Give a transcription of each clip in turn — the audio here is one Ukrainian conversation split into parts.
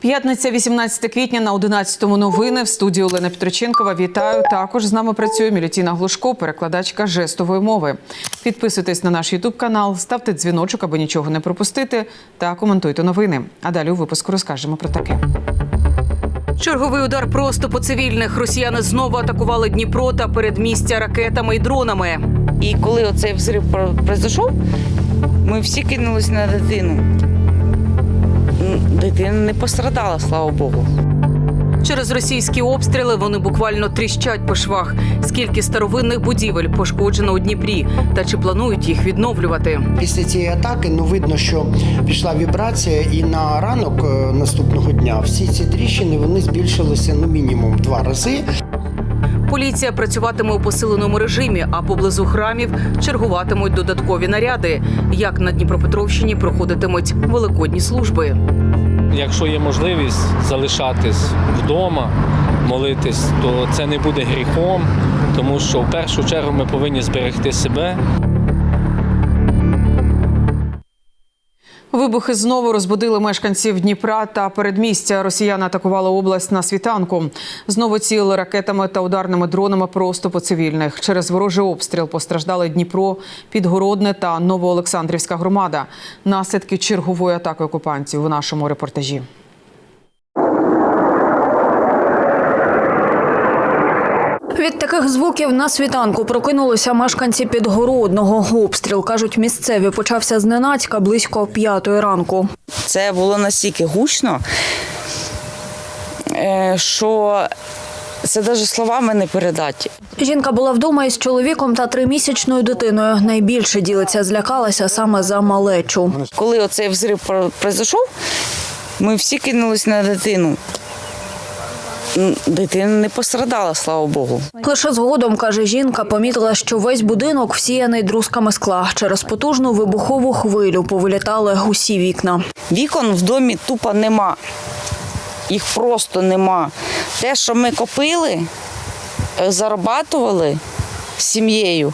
П'ятниця, 18 квітня на 11-му новини в студії Олена Петроченкова. Вітаю. Також з нами працює Мілютіна Глушко, перекладачка жестової мови. Підписуйтесь на наш Ютуб канал, ставте дзвіночок, аби нічого не пропустити, та коментуйте новини. А далі у випуску розкажемо про таке. Черговий удар просто по цивільних. Росіяни знову атакували Дніпро та передмістя ракетами і дронами. І коли оцей взрив про- произошов, ми всі кинулись на дитину. Дитина не пострадала, слава Богу. Через російські обстріли вони буквально тріщать по швах. Скільки старовинних будівель пошкоджено у Дніпрі, та чи планують їх відновлювати? Після цієї атаки ну видно, що пішла вібрація, і на ранок е, наступного дня всі ці тріщини вони збільшилися ну мінімум в два рази. Поліція працюватиме у посиленому режимі, а поблизу храмів чергуватимуть додаткові наряди. Як на Дніпропетровщині проходитимуть великодні служби. Якщо є можливість залишатись вдома, молитись, то це не буде гріхом, тому що в першу чергу ми повинні зберегти себе. Вибухи знову розбудили мешканців Дніпра та передмістя. Росіяни атакували область на світанку. Знову цілили ракетами та ударними дронами просто по цивільних. Через ворожий обстріл постраждали Дніпро, Підгородне та Новоолександрівська громада. Наслідки чергової атаки окупантів у нашому репортажі. Від таких звуків на світанку прокинулися мешканці підгородного. Обстріл, кажуть, місцеві почався зненацька близько п'ятої ранку. Це було настільки гучно, е, що це навіть словами не передати. Жінка була вдома із чоловіком та тримісячною дитиною. Найбільше ділиця злякалася саме за малечу. Коли оцей взрив про- произошов, ми всі кинулись на дитину. Дитина не пострадала, слава Богу. Лише згодом, каже жінка, помітила, що весь будинок всіяний друзками скла. Через потужну вибухову хвилю повилітали усі вікна. Вікон в домі тупо нема. Їх просто нема. Те, що ми копили, е, зарабатували з сім'єю,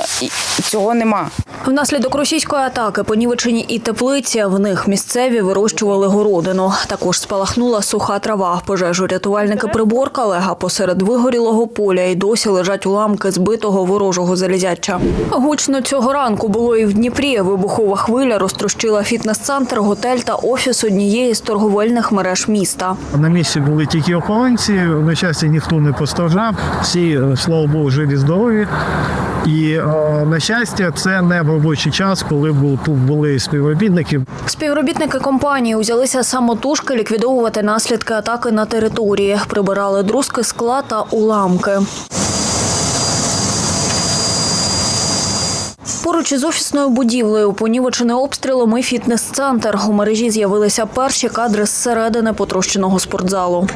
е, і цього нема. Внаслідок російської атаки понівечені і теплиці. В них місцеві вирощували городину. Також спалахнула суха трава. Пожежу рятувальники приборкали, а посеред вигорілого поля й досі лежать уламки збитого ворожого залізяча. Гучно цього ранку було і в Дніпрі. Вибухова хвиля розтрощила фітнес-центр, готель та офіс однієї з торговельних мереж міста. На місці були тільки охоронці, на щастя, ніхто не постраждав. Всі, е, слава Богу, живі здорові. І е, на щастя, це не в робочий час, коли були співробітники. Співробітники компанії узялися самотужки ліквідовувати наслідки атаки на території. Прибирали друзки скла та уламки. Поруч із офісною будівлею, понівечений обстрілом і фітнес-центр. У мережі з'явилися перші кадри зсередини потрощеного спортзалу.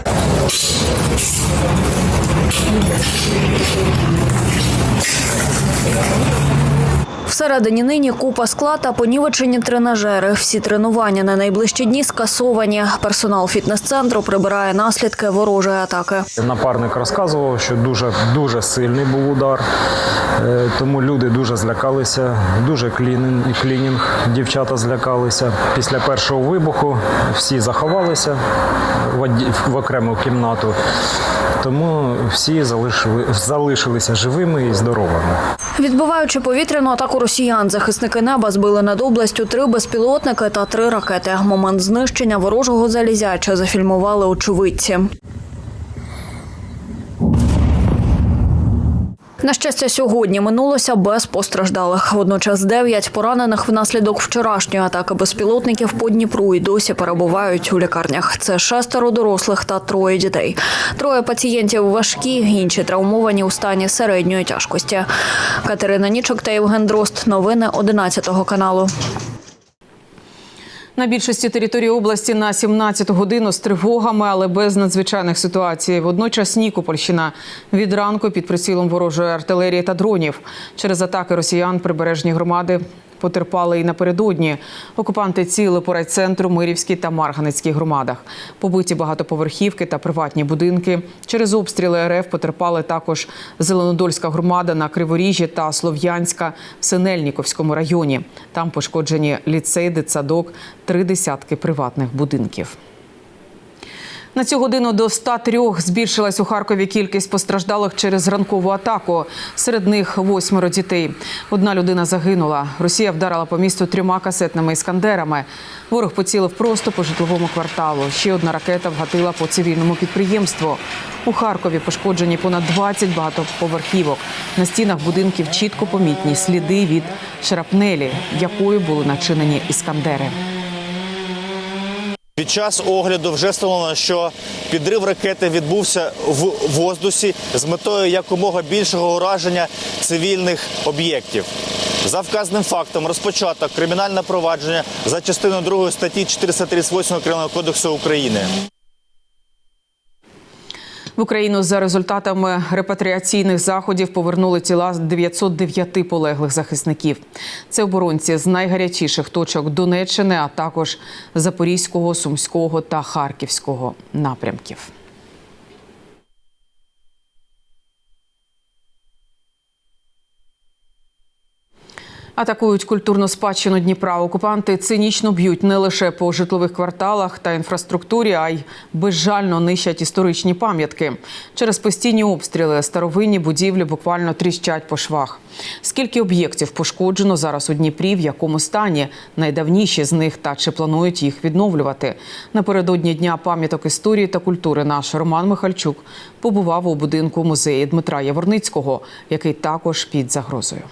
Всередині нині купа скла та понівечені тренажери. Всі тренування на найближчі дні скасовані. Персонал фітнес-центру прибирає наслідки ворожої атаки. Напарник розказував, що дуже дуже сильний був удар, е, тому люди дуже злякалися. Дуже клінінг, дівчата злякалися. Після першого вибуху всі заховалися в, окрему кімнату, тому всі залишили, залишилися живими і здоровими. Відбиваючи повітряну атаку росіян, захисники неба збили над областю три безпілотники та три ракети. Момент знищення ворожого залізяча зафільмували очевидці. На щастя, сьогодні минулося без постраждалих. Водночас дев'ять поранених внаслідок вчорашньої атаки безпілотників по Дніпру і досі перебувають у лікарнях. Це шестеро дорослих та троє дітей. Троє пацієнтів важкі, інші травмовані у стані середньої тяжкості. Катерина Нічок та Євген Дрозд. Новини 11 каналу. На більшості території області на 17 годину з тривогами, але без надзвичайних ситуацій. Водночас Нікопольщина від ранку під прицілом ворожої артилерії та дронів. Через атаки росіян прибережні громади потерпали і напередодні. Окупанти ціли по райцентру, Мирівській та Марганецькій громадах. Побиті багатоповерхівки та приватні будинки. Через обстріли РФ потерпали також Зеленодольська громада на Криворіжжі та Слов'янська в Синельніковському районі. Там пошкоджені ліцей, дитсадок, три десятки приватних будинків. На цю годину до 103 збільшилась у Харкові кількість постраждалих через ранкову атаку. Серед них восьмеро дітей. Одна людина загинула. Росія вдарила по місту трьома касетними іскандерами. Ворог поцілив просто по житловому кварталу. Ще одна ракета вгатила по цивільному підприємству. У Харкові пошкоджені понад 20 багатоповерхівок. На стінах будинків чітко помітні сліди від шрапнелі, якою були начинені іскандери. Під час огляду вже встановлено, що підрив ракети відбувся в воздусі з метою якомога більшого ураження цивільних об'єктів. За вказаним фактом розпочато кримінальне провадження за частиною 2 статті 438 Кримінального кодексу України. В Україну за результатами репатріаційних заходів повернули тіла 909 полеглих захисників. Це оборонці з найгарячіших точок Донеччини, а також Запорізького, Сумського та Харківського напрямків. Атакують культурну спадщину Дніпра. Окупанти цинічно б'ють не лише по житлових кварталах та інфраструктурі, а й безжально нищать історичні пам'ятки. Через постійні обстріли старовинні будівлі буквально тріщать по швах. Скільки об'єктів пошкоджено зараз у Дніпрі, в якому стані найдавніші з них та чи планують їх відновлювати? Напередодні дня пам'яток історії та культури наш Роман Михальчук побував у будинку музею Дмитра Яворницького, який також під загрозою.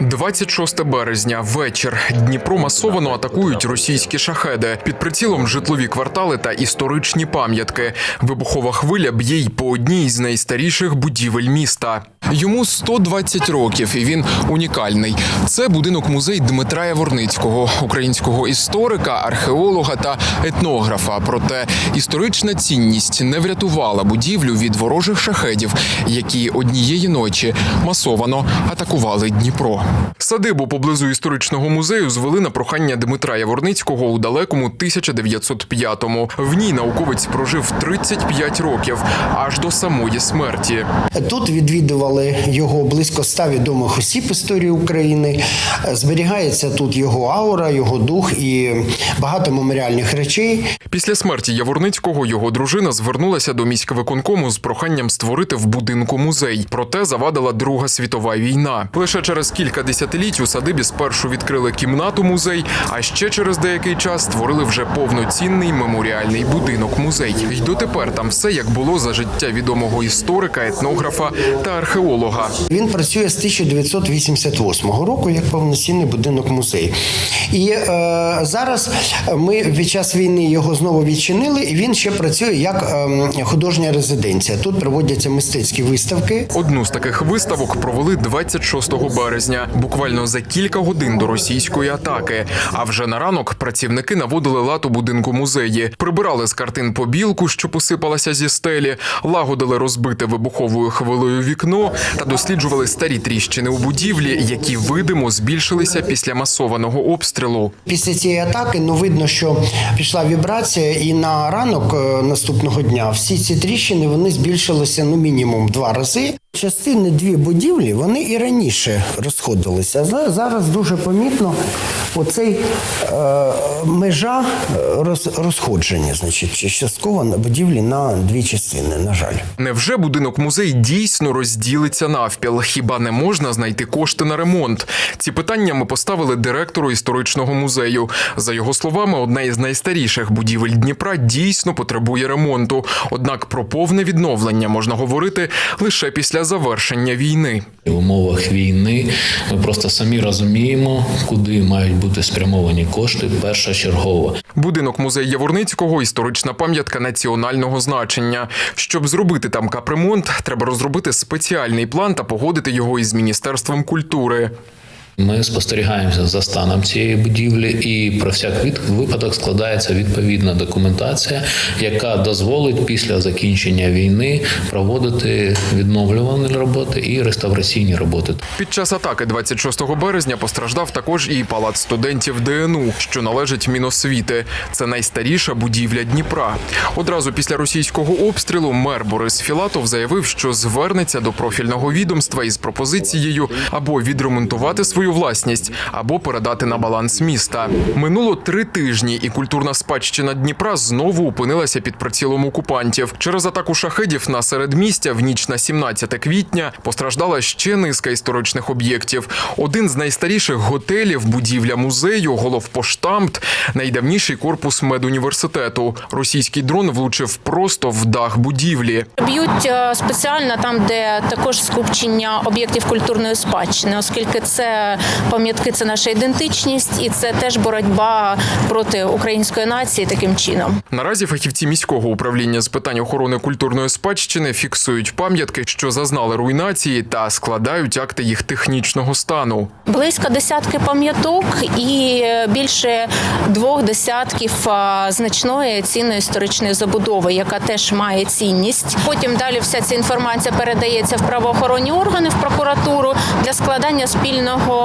26 березня, вечір. Дніпро масовано атакують російські шахеди. Під прицілом житлові квартали та історичні пам'ятки. Вибухова хвиля б'є й по одній з найстаріших будівель міста. Йому 120 років, і він унікальний. Це будинок музей Дмитра Яворницького, українського історика, археолога та етнографа. Проте історична цінність не врятувала будівлю від ворожих шахедів, які однієї ночі масовано атакували Дніпро. Садибу поблизу історичного музею звели на прохання Дмитра Яворницького у далекому 1905-му. В ній науковець прожив 35 років аж до самої смерті. Тут відвідували його близько ста відомих осіб історії України. Зберігається тут його аура, його дух і багато меморіальних речей. Після смерті Яворницького його дружина звернулася до міськвиконкому з проханням створити в будинку музей. Проте завадила Друга світова війна. Лише через кілька десятиліть у садибі спершу відкрили кімнату музей, а ще через деякий час створили вже повноцінний меморіальний будинок музей. І дотепер там все як було за життя відомого історика, етнографа та археолога. Він працює з 1988 року як повноцінний будинок музей. І е, зараз ми під час війни його знову відчинили, і він ще працює як е, художня резиденція. Тут проводяться мистецькі виставки. Одну з таких виставок провели 26 березня, буквально за кілька годин до російської атаки. А вже на ранок працівники наводили лад у будинку музеї, прибирали з картин побілку, що посипалася зі стелі, лагодили розбите вибуховою хвилею вікно та досліджували старі тріщини у будівлі, які видимо збільшилися після масованого обстрілу. Після цієї атаки ну видно, що пішла вібрація, і на ранок е, наступного дня всі ці тріщини вони збільшилися ну мінімум два рази. Частини дві будівлі вони і раніше розходилися. Зараз дуже помітно оцей е, межа роз, розходження, значить, частково на будівлі на дві частини. На жаль. Невже будинок музей дійсно розділиться навпіл? Хіба не можна знайти кошти на ремонт? Ці питання ми поставили директору історичного музею. За його словами, одна із найстаріших будівель Дніпра дійсно потребує ремонту. Однак про повне відновлення можна говорити лише після завершення війни. В умовах війни ми просто самі розуміємо, куди мають бути спрямовані кошти першочергово. Будинок музей Яворницького історична пам'ятка національного значення. Щоб зробити там капремонт, треба розробити спеціальний план та погодити його із міністерством культури. Ми спостерігаємося за станом цієї будівлі, і про всяк випадок складається відповідна документація, яка дозволить після закінчення війни проводити відновлювальні роботи і реставраційні роботи. Під час атаки 26 березня постраждав також і палац студентів ДНУ, що належить Міносвіти. Це найстаріша будівля Дніпра. Одразу після російського обстрілу мер Борис Філатов заявив, що звернеться до профільного відомства із пропозицією або відремонтувати свою власність, або передати на баланс міста. Минуло три тижні, і культурна спадщина Дніпра знову опинилася під прицілом окупантів. Через атаку шахедів на середмістя в ніч на 17 квітня постраждала ще низка історичних об'єктів. Один з найстаріших готелів, будівля музею, головпоштамт, найдавніший корпус медуніверситету. Російський дрон влучив просто в дах будівлі. Б'ють е, спеціально там, де також скупчення об'єктів культурної спадщини, оскільки це пам'ятки, це наша ідентичність, і це теж боротьба проти української нації таким чином. Наразі фахівці міського управління з питань охорони культурної спадщини фіксують пам'ятки, що зазнали руйнації, та складають акти їх технічного стану. Близько десятки пам'яток і більше двох десятків значної цінної історичної забудови, яка теж має цінність. Потім далі вся ця інформація передається в правоохоронні органи в прокуратуру для складання спільного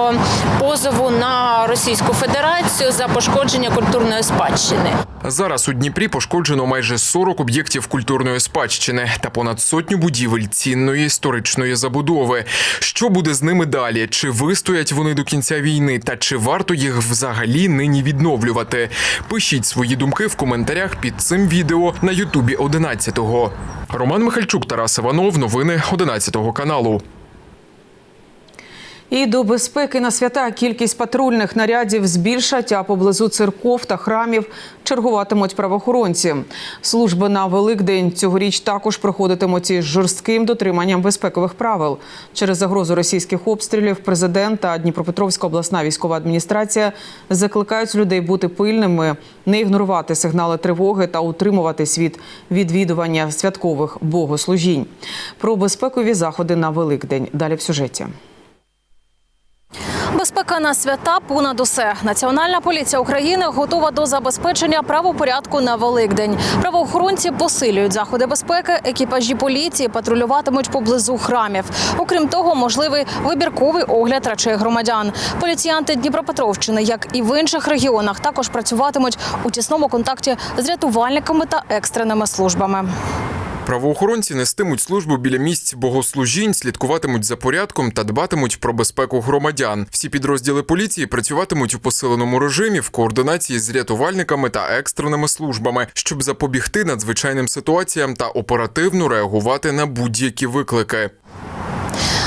позову на Російську Федерацію за пошкодження культурної спадщини. Зараз у Дніпрі пошкоджено майже 40 об'єктів культурної спадщини та понад сотню будівель цінної історичної забудови. Що буде з ними далі? Чи вистоять вони до кінця війни? Та чи варто їх взагалі нині відновлювати? Пишіть свої думки в коментарях під цим відео на Ютубі 11-го. Роман Михальчук, Тарас Іванов. Новини 11 каналу. І до безпеки на свята кількість патрульних нарядів збільшать, а поблизу церков та храмів чергуватимуть правоохоронці. Служби на Великдень цьогоріч також проходитимуть із жорстким дотриманням безпекових правил. Через загрозу російських обстрілів президент та Дніпропетровська обласна військова адміністрація закликають людей бути пильними, не ігнорувати сигнали тривоги та утримуватись від відвідування святкових богослужінь. Про безпекові заходи на Великдень. Далі в сюжеті. Безпека на свята понад усе. Національна поліція України готова до забезпечення правопорядку на Великдень. Правоохоронці посилюють заходи безпеки. Екіпажі поліції патрулюватимуть поблизу храмів. Окрім того, можливий вибірковий огляд речей громадян. Поліціянти Дніпропетровщини, як і в інших регіонах, також працюватимуть у тісному контакті з рятувальниками та екстреними службами. Правоохоронці нестимуть службу біля місць богослужінь, слідкуватимуть за порядком та дбатимуть про безпеку громадян. Всі підрозділи поліції працюватимуть у посиленому режимі в координації з рятувальниками та екстреними службами, щоб запобігти надзвичайним ситуаціям та оперативно реагувати на будь-які виклики.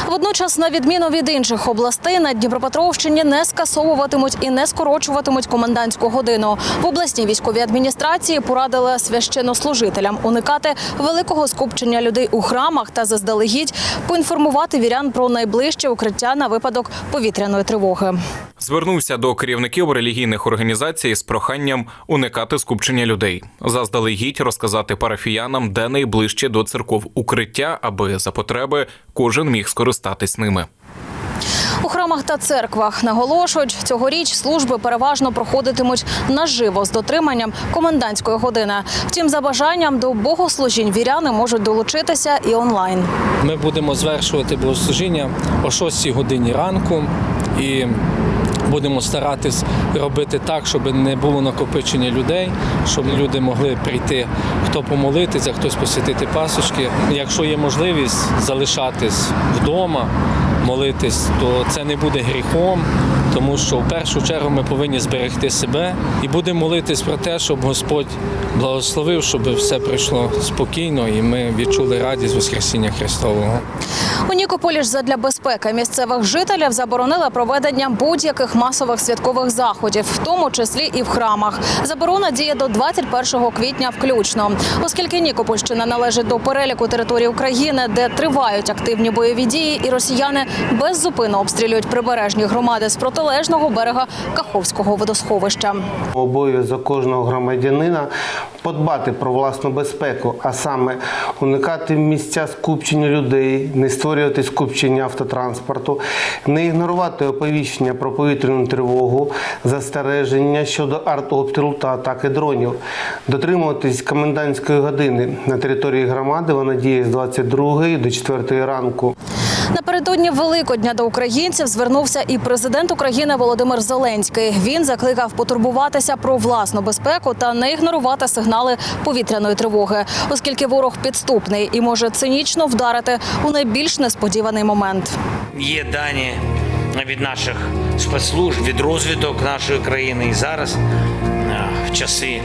Водночас, на відміну від інших областей, на Дніпропетровщині не скасовуватимуть і не скорочуватимуть комендантську годину. В обласній військовій адміністрації порадили священнослужителям уникати великого скупчення людей у храмах та заздалегідь поінформувати вірян про найближче укриття на випадок повітряної тривоги. Звернувся до керівників релігійних організацій з проханням уникати скупчення людей, заздалегідь розказати парафіянам, де найближче до церков укриття, аби за потреби кожен міг скористатись ними. У храмах та церквах наголошують, цьогоріч служби переважно проходитимуть наживо з дотриманням комендантської години. Втім, за бажанням до богослужінь віряни можуть долучитися і онлайн. Ми будемо звершувати богослужіння о 6 годині ранку і будемо старатись робити так, щоб не було накопичення людей, щоб люди могли прийти, хто помолитися, хтось посвятити пасочки. Якщо є можливість залишатись вдома, молитись, то це не буде гріхом, тому що в першу чергу ми повинні зберегти себе і будемо молитись про те, щоб Господь благословив, щоб все пройшло спокійно і ми відчули радість Воскресіння Христового. У Нікополі ж задля безпеки місцевих жителів заборонили проведення будь-яких масових святкових заходів, в тому числі і в храмах. Заборона діє до 21 квітня включно, оскільки Нікопольщина належить до переліку територій України, де тривають активні бойові дії, і росіяни беззупинно обстрілюють прибережні громади з протилежного берега Каховського водосховища. Обов'язок кожного громадянина подбати про власну безпеку, а саме уникати місця скупчення людей, не створювати скупчення автотранспорту, не ігнорувати оповіщення про повітряну тривогу, застереження щодо артобстрілу та атаки дронів, дотримуватись комендантської години на території громади. Вона діє з 22 до 4 ранку. Напередодні Великодня до українців звернувся і президент України Володимир Зеленський. Він закликав потурбуватися про власну безпеку та не ігнорувати сигнали повітряної тривоги, оскільки ворог підступний і може цинічно вдарити у найбільш несподіваний момент. Є дані від наших спецслужб, від розвиток нашої країни і зараз е, в часи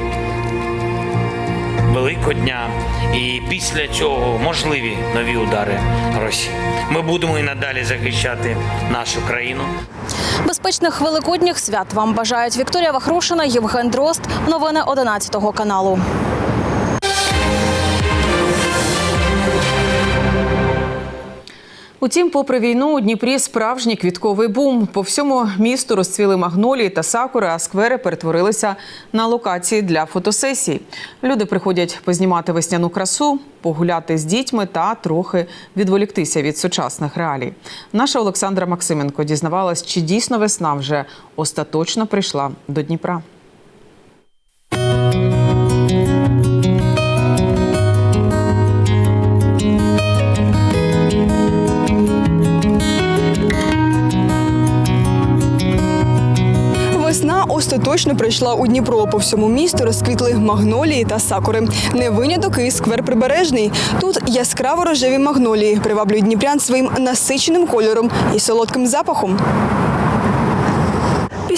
Великодня і після цього можливі нові удари Росії. Ми будемо і надалі захищати нашу країну. Безпечних великодніх свят вам бажають Вікторія Вахрушина, Євген Дрозд. Новини 11 каналу. Утім, попри війну, у Дніпрі справжній квітковий бум. По всьому місту розцвіли магнолії та сакури, а сквери перетворилися на локації для фотосесій. Люди приходять познімати весняну красу, погуляти з дітьми та трохи відволіктися від сучасних реалій. Наша Олександра Максименко дізнавалась, чи дійсно весна вже остаточно прийшла до Дніпра. Остаточно прийшла у Дніпро. По всьому місту розквітли магнолії та сакури. Не виняток і сквер прибережний. Тут яскраво рожеві магнолії приваблюють дніпрян своїм насиченим кольором і солодким запахом.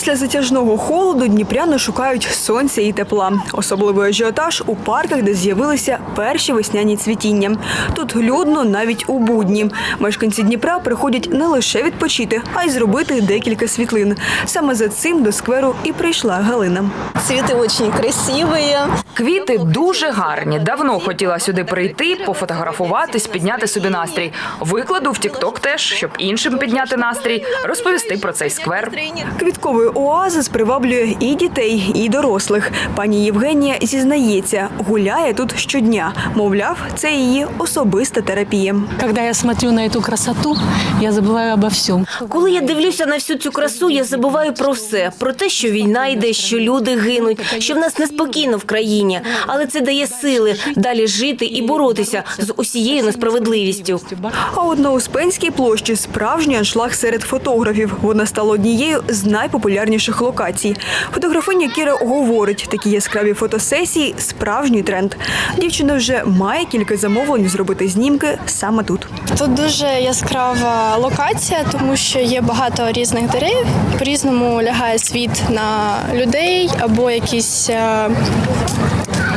Після затяжного холоду дніпряни шукають сонця і тепла. Особливий ажіотаж у парках, де з'явилися перші весняні цвітіння. Тут людно навіть у будні. Мешканці Дніпра приходять не лише відпочити, а й зробити декілька світлин. Саме за цим до скверу і прийшла Галина. Цветы очень красивые. Квіти дуже гарні. Давно хотіла сюди прийти, пофотографуватись, підняти собі настрій. Викладу в Тікток теж, щоб іншим підняти настрій, розповісти про цей сквер. Квітковий оазис приваблює і дітей, і дорослих. Пані Євгенія зізнається, гуляє тут щодня. Мовляв, це її особиста терапія. Когда я смотрю на эту красоту, я забываю обо всем. Коли я дивлюся на всю цю красу, я забуваю про все: про те, що війна йде, що люди гинуть, що в нас неспокійно в країні. Але це дає сили далі жити і боротися з усією несправедливістю. А от на Успенській площі справжній аншлаг серед фотографів. Вона стала однією з найпопулярніших локацій. Фотографиня Кіра говорить, такі яскраві фотосесії справжній тренд. Дівчина вже має кілька замовлень зробити знімки саме тут. Тут дуже яскрава локація, тому що є багато різних дерев. По-різному лягає світ на людей або якісь е,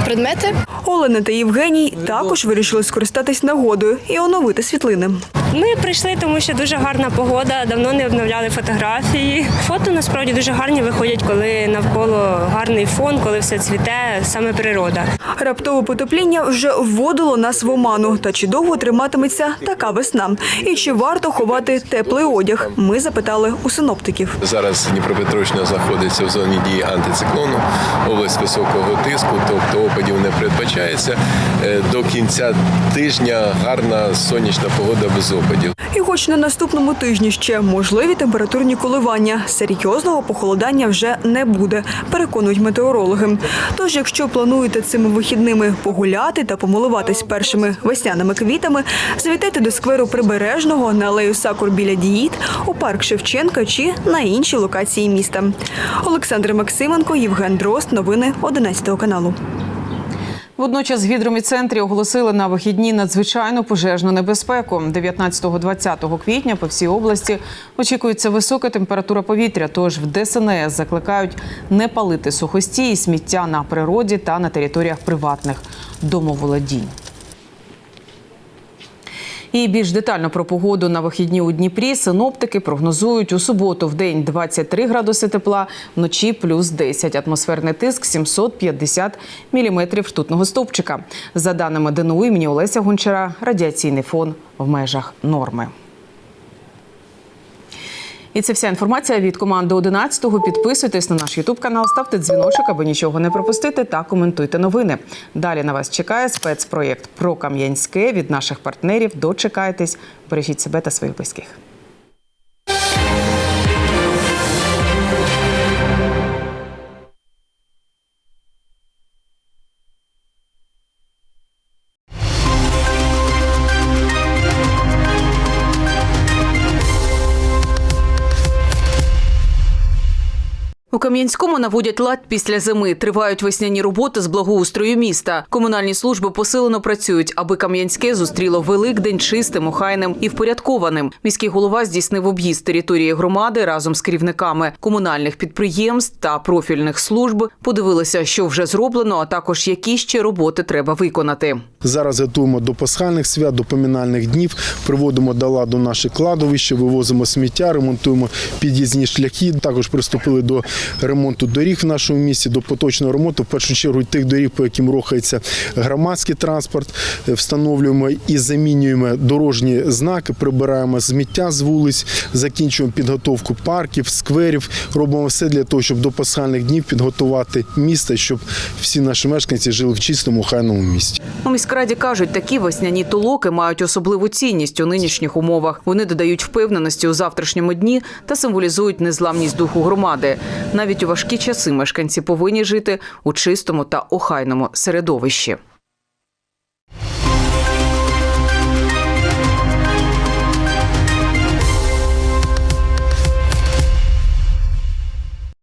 предмети. Олена та Євгеній також вирішили скористатись нагодою і оновити світлини. Ми прийшли, тому що дуже гарна погода, давно не обновляли фотографії. Фото насправді дуже гарні виходять, коли навколо гарний фон, коли все цвіте, саме природа. Раптове потепління вже вводило нас в оману. Та чи довго триматиметься така весна? І чи варто ховати теплий одяг? Ми запитали у синоптиків. Зараз Дніпропетровщина знаходиться в зоні дії антициклону, область високого тиску, тобто опадів не передбачається. Е, До кінця тижня гарна сонячна погода без опадів. І хоч на наступному тижні ще можливі температурні коливання, серйозного похолодання вже не буде, переконують метеорологи. Тож, якщо плануєте цими вихідними погуляти та помилуватись першими весняними квітами, завітайте до скверу прибережного на алею Сакур біля Діїт, у парк Шевченка чи на інші локації міста. Олександр Максименко, Євген Дрозд. Новини 11 каналу. Водночас гідроміцентрі оголосили на вихідні надзвичайну пожежну небезпеку. 19-20 квітня по всій області очікується висока температура повітря. Тож в ДСНС закликають не палити сухості і сміття на природі та на територіях приватних домоволодінь. І більш детально про погоду на вихідні у Дніпрі синоптики прогнозують у суботу в день 23 градуси тепла, вночі плюс 10. Атмосферний тиск 750 міліметрів ртутного стовпчика. За даними ДНУ імені Олеся Гончара, радіаційний фон в межах норми. І це вся інформація від команди 11-го. Підписуйтесь на наш Ютуб канал, ставте дзвіночок, аби нічого не пропустити, та коментуйте новини. Далі на вас чекає спецпроєкт про Кам'янське від наших партнерів. Дочекайтесь, бережіть себе та своїх близьких. У Кам'янському наводять лад після зими. Тривають весняні роботи з благоустрою міста. Комунальні служби посилено працюють, аби Кам'янське зустріло Великдень чистим, охайним і впорядкованим. Міський голова здійснив об'їзд території громади разом з керівниками комунальних підприємств та профільних служб. Подивилися, що вже зроблено, а також які ще роботи треба виконати. Зараз готуємо до пасхальних свят, до помінальних днів, приводимо до ладу наші кладовища, вивозимо сміття, ремонтуємо під'їзні шляхи. Також приступили до ремонту доріг в нашому місті, до поточного ремонту. В першу чергу тих доріг, по яким рухається громадський транспорт. Е, Встановлюємо і замінюємо дорожні знаки, прибираємо сміття з вулиць, закінчуємо підготовку парків, скверів. Робимо все для того, щоб до пасхальних днів підготувати місто, щоб всі наші мешканці жили в чистому, хайному місті. У міськраді кажуть, такі весняні толоки мають особливу цінність у нинішніх умовах. Вони додають впевненості у завтрашньому дні та символізують незламність духу громади. Навіть у важкі часи мешканці повинні жити у чистому та охайному середовищі.